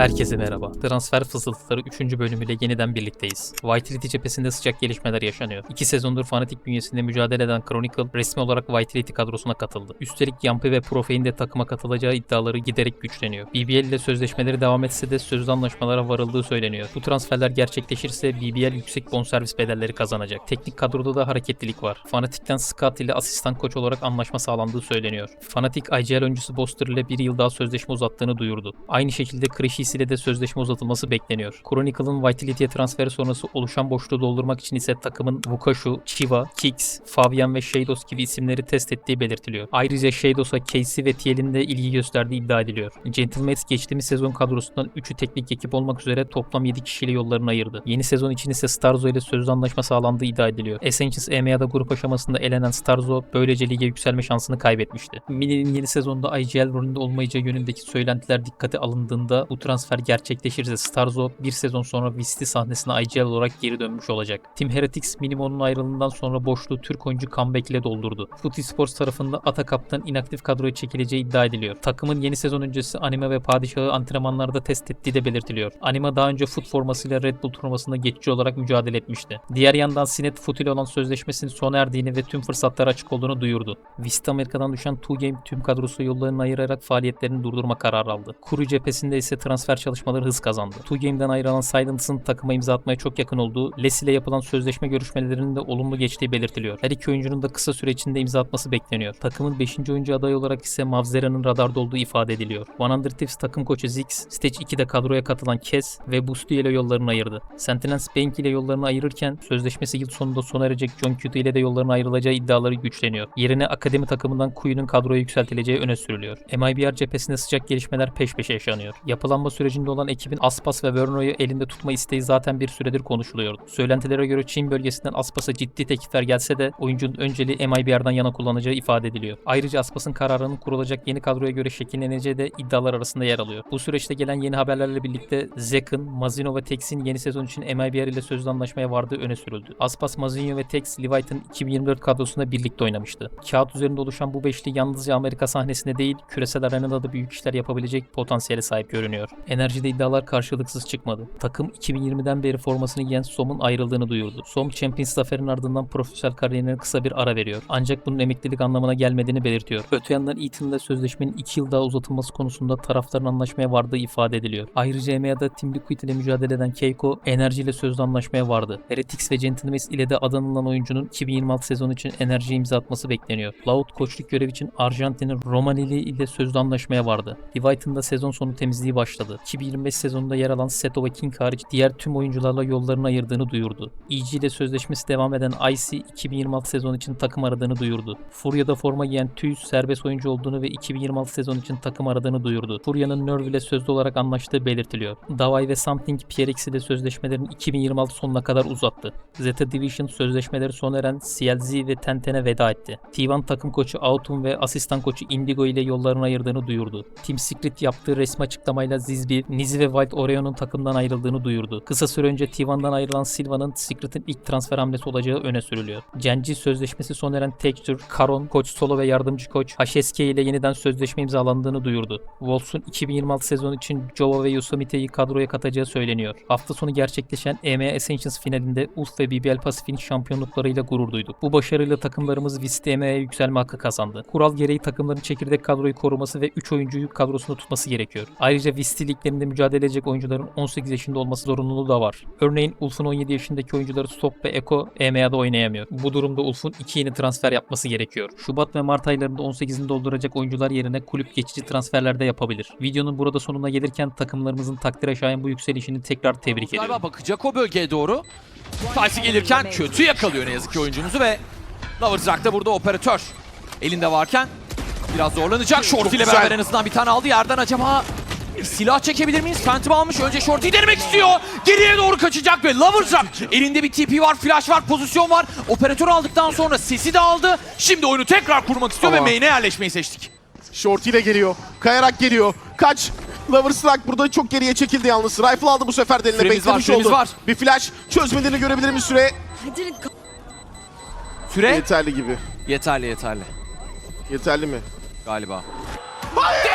Herkese merhaba. Transfer fısıltıları 3. bölümüyle yeniden birlikteyiz. Vitality cephesinde sıcak gelişmeler yaşanıyor. 2 sezondur fanatik bünyesinde mücadele eden Chronicle resmi olarak Vitality kadrosuna katıldı. Üstelik Yampi ve Profe'in de takıma katılacağı iddiaları giderek güçleniyor. BBL ile sözleşmeleri devam etse de sözlü anlaşmalara varıldığı söyleniyor. Bu transferler gerçekleşirse BBL yüksek bonservis bedelleri kazanacak. Teknik kadroda da hareketlilik var. Fanatik'ten Scott ile asistan koç olarak anlaşma sağlandığı söyleniyor. Fanatik IGL öncüsü Boster ile bir yıl daha sözleşme uzattığını duyurdu. Aynı şekilde Krishis ile de sözleşme uzatılması bekleniyor. Chronicle'ın Vitality'ye transferi sonrası oluşan boşluğu doldurmak için ise takımın Wukashu, Chiva, Kix, Fabian ve Shados gibi isimleri test ettiği belirtiliyor. Ayrıca Shados'a Casey ve Tiel'in de ilgi gösterdiği iddia ediliyor. Gentlemans geçtiğimiz sezon kadrosundan 3'ü teknik ekip olmak üzere toplam 7 kişiyle yollarını ayırdı. Yeni sezon için ise Starzo ile sözlü anlaşma sağlandığı iddia ediliyor. Essentials EMEA'da grup aşamasında elenen Starzo böylece lige yükselme şansını kaybetmişti. Mini'nin yeni sezonda IGL rolünde olmayacağı yönündeki söylentiler dikkate alındığında bu transfer gerçekleşirse Starzo bir sezon sonra Visti sahnesine IGL olarak geri dönmüş olacak. Team Heretics Minimo'nun ayrılığından sonra boşluğu Türk oyuncu comeback ile doldurdu. Footy Sports tarafında Ata Kaptan inaktif kadroya çekileceği iddia ediliyor. Takımın yeni sezon öncesi Anime ve Padişah'ı antrenmanlarda test ettiği de belirtiliyor. Anime daha önce Foot formasıyla Red Bull turnuvasında geçici olarak mücadele etmişti. Diğer yandan Sinet Foot ile olan sözleşmesinin sona erdiğini ve tüm fırsatları açık olduğunu duyurdu. Vista Amerika'dan düşen Two Game tüm kadrosu yollarını ayırarak faaliyetlerini durdurma kararı aldı. Kuru cephesinde ise transfer çalışmaları hız kazandı. Two Game'den ayrılan Silence'ın takıma imza atmaya çok yakın olduğu, Les ile yapılan sözleşme görüşmelerinin de olumlu geçtiği belirtiliyor. Her iki oyuncunun da kısa süre içinde imza atması bekleniyor. Takımın 5. oyuncu adayı olarak ise Mavzera'nın radarda olduğu ifade ediliyor. 100 Thieves takım koçu Ziggs, Stage 2'de kadroya katılan Kes ve Boosty ile yollarını ayırdı. Sentinels Bank ile yollarını ayırırken sözleşmesi yıl sonunda sona erecek John Cuda ile de yollarını ayrılacağı iddiaları güçleniyor. Yerine akademi takımından Kuyu'nun kadroya yükseltileceği öne sürülüyor. MIBR cephesinde sıcak gelişmeler peş peşe yaşanıyor. Yapılanma sürecinde olan ekibin Aspas ve Verno'yu elinde tutma isteği zaten bir süredir konuşuluyordu. Söylentilere göre Çin bölgesinden Aspas'a ciddi teklifler gelse de oyuncunun önceliği MIBR'dan yana kullanacağı ifade ediliyor. Ayrıca Aspas'ın kararının kurulacak yeni kadroya göre şekilleneceği de iddialar arasında yer alıyor. Bu süreçte gelen yeni haberlerle birlikte Zek'in, Mazino ve Tex'in yeni sezon için MIBR ile sözlü anlaşmaya vardığı öne sürüldü. Aspas, Mazino ve Tex, Leviathan 2024 kadrosunda birlikte oynamıştı. Kağıt üzerinde oluşan bu beşli yalnızca Amerika sahnesinde değil, küresel arenada da büyük işler yapabilecek potansiyele sahip görünüyor. Enerjide iddialar karşılıksız çıkmadı. Takım 2020'den beri formasını giyen Som'un ayrıldığını duyurdu. Som, Champions zaferinin ardından profesyonel kariyerine kısa bir ara veriyor. Ancak bunun emeklilik anlamına gelmediğini belirtiyor. Öte yandan Ethan'la sözleşmenin 2 yıl daha uzatılması konusunda tarafların anlaşmaya vardığı ifade ediliyor. Ayrıca EMEA'da Team Liquid ile mücadele eden Keiko, enerjiyle sözlü anlaşmaya vardı. Heretics ve Gentleman ile de adanılan oyuncunun 2026 sezonu için enerji imza atması bekleniyor. Laut koçluk görev için Arjantin'in Romanili ile sözlü anlaşmaya vardı. Leviathan'da sezon sonu temizliği başladı. 2025 sezonunda yer alan Seto ve hariç diğer tüm oyuncularla yollarını ayırdığını duyurdu. EG ile sözleşmesi devam eden Icy 2026 sezon için takım aradığını duyurdu. Furya'da forma giyen Tüys serbest oyuncu olduğunu ve 2026 sezon için takım aradığını duyurdu. Furya'nın Nerve ile sözlü olarak anlaştığı belirtiliyor. Davay ve Something PRX ile sözleşmelerini 2026 sonuna kadar uzattı. Zeta Division sözleşmeleri sona eren CLZ ve Tenten'e veda etti. T1 takım koçu Autumn ve asistan koçu Indigo ile yollarını ayırdığını duyurdu. Team Secret yaptığı resmi açıklamayla Zizbi, Nizi ve Wild Orion'un takımdan ayrıldığını duyurdu. Kısa süre önce T1'dan ayrılan Silva'nın Secret'in ilk transfer hamlesi olacağı öne sürülüyor. Genji sözleşmesi sona eren Texture, Karon, Koç Solo ve yardımcı koç HSK ile yeniden sözleşme imzalandığını duyurdu. Wolves'un 2026 sezonu için Jova ve Yosemite'yi kadroya katacağı söyleniyor. Hafta sonu gerçekleşen EMEA Essentials finalinde ULF ve BBL Pasifik'in şampiyonluklarıyla gurur duyduk. Bu başarıyla takımlarımız Vist EMEA'ya yükselme hakkı kazandı. Kural gereği takımların çekirdek kadroyu koruması ve 3 oyuncuyu kadrosunda tutması gerekiyor. Ayrıca Vist liglerinde mücadele edecek oyuncuların 18 yaşında olması zorunluluğu da var. Örneğin Ulf'un 17 yaşındaki oyuncuları Stop ve Eko EMEA'da oynayamıyor. Bu durumda Ulf'un 2 yeni transfer yapması gerekiyor. Şubat ve Mart aylarında 18'ini dolduracak oyuncular yerine kulüp geçici transferlerde yapabilir. Videonun burada sonuna gelirken takımlarımızın takdire şayan bu yükselişini tekrar tebrik ediyorum. Galiba bakacak o bölgeye doğru. Tyson gelirken kötü yakalıyor ne yazık ki oyuncumuzu ve Loverzak da burada operatör. Elinde varken biraz zorlanacak. Short ile beraber en azından bir tane aldı. Yerden acaba silah çekebilir miyiz? Phantom almış. Önce Shorty'yi denemek istiyor. Geriye doğru kaçacak ve Loverzak. Elinde bir TP var, flash var, pozisyon var. Operatör aldıktan sonra sesi de aldı. Şimdi oyunu tekrar kurmak istiyor Ama- ve main'e yerleşmeyi seçtik. Shorty ile geliyor. Kayarak geliyor. Kaç. Lover Slack burada çok geriye çekildi yalnız. Rifle aldı bu sefer de eline Süremiz var, beklemiş süremiz oldu. var. Bir flash çözmelerini görebilir mi süre? Süre Yeterli gibi. yeterli yeterli Yeterli mi? galiba. Hayır!